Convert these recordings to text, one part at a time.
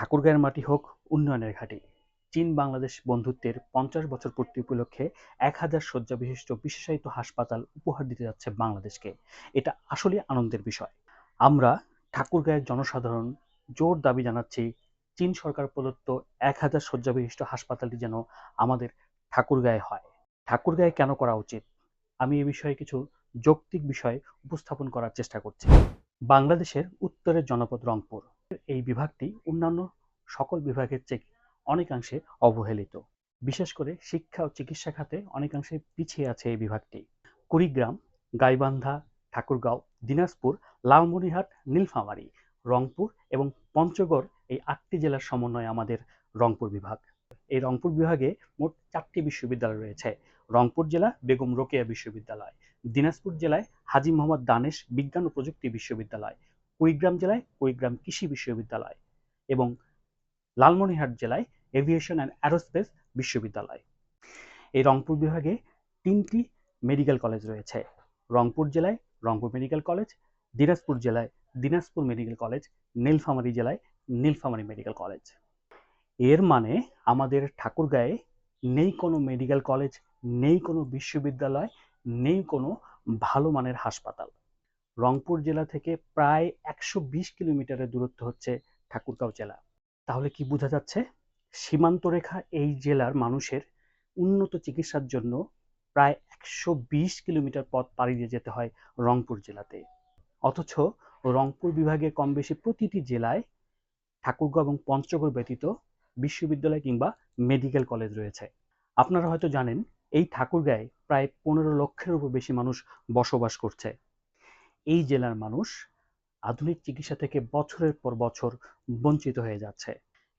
ঠাকুরগাঁয়ের মাটি হোক, উন্নয়নের ঘাঁটি। চীন বাংলাদেশ বন্ধুত্বের পঞ্চাশ বছর পূর্তি উপলক্ষে এক হাজার শয্যা বিশিষ্ট বিশেষায়িত হাসপাতাল উপহার দিতে যাচ্ছে বাংলাদেশকে। এটা আসলে আনন্দের বিষয়। আমরা ঠাকুরগাঁয়ের জনসাধারণ জোর দাবি জানাচ্ছি, চীন সরকার প্রদত্ত এক হাজার শয্যা বিশিষ্ট হাসপাতালটি যেন আমাদের ঠাকুরগাঁয়ে হয়। ঠাকুরগাঁয়ে কেন করা উচিত? আমি এ বিষয়ে কিছু যৌক্তিক বিষয় উপস্থাপন করার চেষ্টা করছি। বাংলাদেশের উত্তরের জনপদ রংপুর। এই বিভাগটি অন্যান্য সকল বিভাগের চেয়ে অনেকাংশে অবহেলিত। বিশেষ করে শিক্ষা ও চিকিৎসা খাতে অনেকাংশে পিছিয়ে আছে এই বিভাগটি। কুড়িগ্রাম, গাইবান্ধা, ঠাকুরগাঁও, দিনাজপুর, লালমনিরহাট, নীলফামারী, রংপুর এবং পঞ্চগড় এই আটটি জেলার সমন্বয়ে আমাদের রংপুর বিভাগ। এই রংপুর বিভাগে মোট চারটি বিশ্ববিদ্যালয় রয়েছে। রংপুর জেলা বেগম রোকেয়া বিশ্ববিদ্যালয়, দিনাজপুর জেলায় হাজী মোহাম্মদ দানেশ বিজ্ঞান ও প্রযুক্তি বিশ্ববিদ্যালয় কুড়িগ্রাম জেলায়, কুড়িগ্রাম কৃষি বিশ্ববিদ্যালয় এবং লালমনিরহাট জেলায় এভিয়েশন অ্যান্ড অ্যারোস্পেস বিশ্ববিদ্যালয়। এই রংপুর বিভাগে তিনটি মেডিকেল কলেজ রয়েছে। রংপুর জেলায় রংপুর মেডিকেল কলেজ, দিনাজপুর জেলায় দিনাজপুর মেডিকেল কলেজ, নীলফামারী জেলায় নীলফামারী মেডিকেল কলেজ। এর মানে আমাদের ঠাকুরগাঁয়ে নেই কোনো মেডিকেল কলেজ, নেই কোনো বিশ্ববিদ্যালয়, নেই কোনো ভালো মানের হাসপাতাল। রংপুর জেলা থেকে প্রায় একশো বিশ কিলোমিটারের দূরত্ব হচ্ছে ঠাকুরগাঁও জেলা। তাহলে কি বোঝা যাচ্ছে? সীমান্ত রেখা এই জেলার মানুষের উন্নত চিকিৎসার জন্য প্রায় একশো বিশ কিলোমিটার পথ পাড়ি দিয়ে যেতে হয় রংপুর জেলাতে। অথচ রংপুর বিভাগের কম বেশি প্রতিটি জেলায় ঠাকুরগাঁও এবং পঞ্চগড় ব্যতীত বিশ্ববিদ্যালয় কিংবা মেডিকেল কলেজ রয়েছে। আপনারা হয়তো জানেন, এই ঠাকুরগাঁয়ে প্রায় পনেরো লক্ষের উপর বেশি মানুষ বসবাস করছে। এই জেলার মানুষ আধুনিক চিকিৎসা থেকে বছরের পর বছর বঞ্চিত হয়ে যাচ্ছে।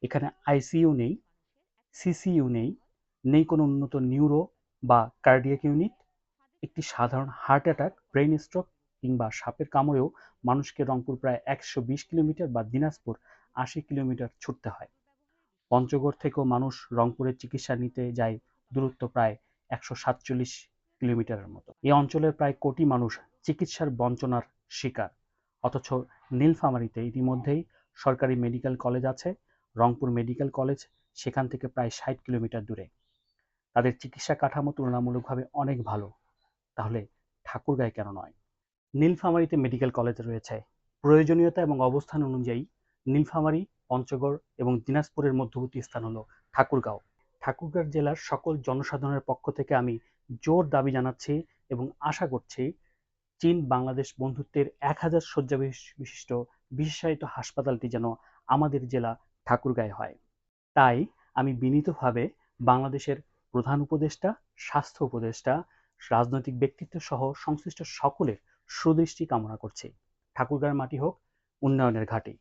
এখানে আইসিইউ নেই সিসিইউ নেই নেই কোনো উন্নত নিউরো বা কার্ডিয়াক ইউনিট, একটি সাধারণ হার্ট অ্যাটাক, ব্রেইন স্ট্রোক কিংবা সাপের কামড়েও মানুষকে রংপুর প্রায় একশো বিশ কিলোমিটার বা দিনাজপুর আশি কিলোমিটার ছুটতে হয়। পঞ্চগড় থেকেও মানুষ রংপুরের চিকিৎসা নিতে যায় দূরত্ব প্রায় একশো সাতচল্লিশ কিলোমিটারের মতো। এই অঞ্চলের প্রায় কোটি মানুষ চিকিৎসার বঞ্চনার শিকার। অথচ নীলফামারীতে ইতিমধ্যেই সরকারি মেডিকেল কলেজ আছে। রংপুর মেডিকেল কলেজ, সেখান থেকে প্রায় ষাট কিলোমিটার দূরে। তাদের চিকিৎসা কাঠামো তুলনামূলকভাবে অনেক ভালো। তাহলে ঠাকুরগাঁয়ে কেন নয়? নীলফামারীতে মেডিকেল কলেজ রয়েছে। প্রয়োজনীয়তা এবং অবস্থান অনুযায়ী নীলফামারী, পঞ্চগড় এবং দিনাজপুরের মধ্যবর্তী স্থান হলো ঠাকুরগাঁও। ঠাকুরগাঁও জেলার সকল জনসাধারণের পক্ষ থেকে আমি জোর দাবি জানাচ্ছি এবং আশা করছি চীন বাংলাদেশ বন্ধুত্বের এক হাজার শয্যা বিশিষ্ট বিশেষায়িত হাসপাতালটি যেন আমাদের জেলা ঠাকুরগাঁয় হয়। তাই আমি বিনীতভাবে বাংলাদেশের প্রধান উপদেষ্টা, স্বাস্থ্য উপদেষ্টা, রাজনৈতিক ব্যক্তিত্ব সহ সংশ্লিষ্ট সকলের সুদৃষ্টি কামনা করছি। ঠাকুরগাঁয়ের মাটি হোক, উন্নয়নের ঘাঁটি।